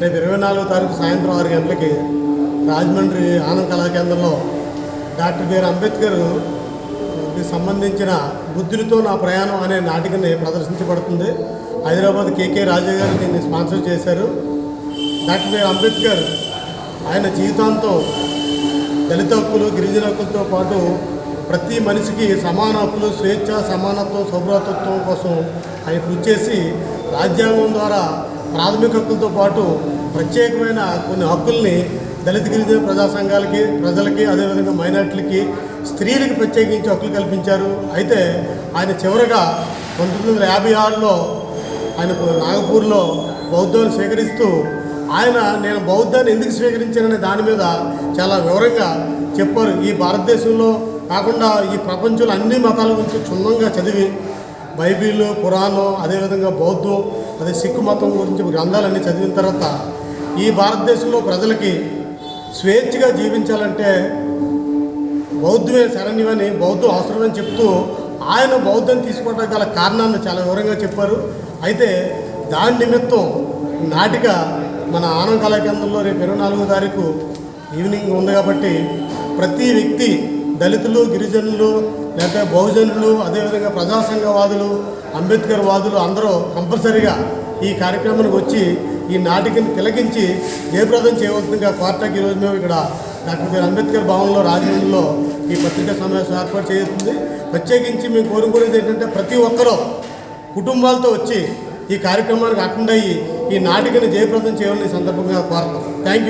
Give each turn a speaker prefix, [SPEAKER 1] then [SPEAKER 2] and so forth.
[SPEAKER 1] రేపు ఇరవై నాలుగో తారీఖు సాయంత్రం ఆరు గంటలకి రాజమండ్రి ఆనంద్ కళా కేంద్రంలో డాక్టర్ బిఆర్ అంబేద్కర్కి సంబంధించిన బుద్ధులతో నా ప్రయాణం అనే నాటికని ప్రదర్శించబడుతుంది. హైదరాబాద్ కేకే రాజా గారు దీన్ని స్పాన్సర్ చేశారు. డాక్టర్ బిఆర్ అంబేద్కర్ ఆయన జీవితాంతం దళిత హక్కులు గిరిజన హక్కులతో పాటు ప్రతి మనిషికి సమాన హక్కులు స్వేచ్ఛ సమానత్వం సౌభ్రాతత్వం కోసం ఆయన కృషి చేసి రాజ్యాంగం ద్వారా ప్రాథమిక హక్కులతో పాటు ప్రత్యేకమైన కొన్ని హక్కుల్ని దళిత గిరిజన ప్రజా సంఘాలకి ప్రజలకి అదేవిధంగా మైనార్టీలకి స్త్రీలకు ప్రత్యేకించి హక్కులు కల్పించారు. అయితే ఆయన చివరగా పంతొమ్మిది వందల యాభై ఆరులో ఆయన నాగపూర్లో బౌద్ధాన్ని స్వీకరిస్తూ ఆయన నేను బౌద్ధాన్ని ఎందుకు స్వీకరించాననే దాని మీద చాలా వివరంగా చెప్పారు. ఈ భారతదేశంలో కాకుండా ఈ ప్రపంచంలో అన్ని మతాల గురించి క్షుణ్ణంగా చదివి బైబిల్ పురాణం అదేవిధంగా బౌద్ధం అదే సిక్కు మతం గురించి గ్రంథాలన్నీ చదివిన తర్వాత ఈ భారతదేశంలో ప్రజలకి స్వేచ్ఛగా జీవించాలంటే బౌద్ధమే శరణ్యమని బౌద్ధం అవసరమని చెప్తూ ఆయన బౌద్ధం తీసుకోవడానికి గల కారణాన్ని చాలా వివరంగా చెప్పారు. అయితే దాని నిమిత్తం నాటిక మన ఆనంద కళా కేంద్రంలో రేపు ఇరవై నాలుగో తారీఖు ఈవినింగ్ ఉంది కాబట్టి ప్రతి వ్యక్తి దళితులు గిరిజనులు లేకపోతే బహుజనులు అదేవిధంగా ప్రజాసంఘవాదులు అంబేద్కర్ వాదులు అందరూ కంపల్సరీగా ఈ కార్యక్రమానికి వచ్చి ఈ నాటికను తిలకించి జయప్రదం చేయవలసిందిగా కోర్టాకి ఈరోజు మేము ఇక్కడ డాక్టర్ బిఆర్ అంబేద్కర్ భవన్లో రాజమండ్రిలో ఈ పత్రికా సమావేశం ఏర్పాటు చేస్తుంది. ప్రత్యేకించి మేము కోరుకునేది ఏంటంటే ప్రతి ఒక్కరూ కుటుంబాలతో వచ్చి ఈ కార్యక్రమానికి అటెండ్ అయ్యి ఈ నాటికను జయప్రదం చేయాలని సందర్భంగా కోరుతాం థ్యాంక్ యూ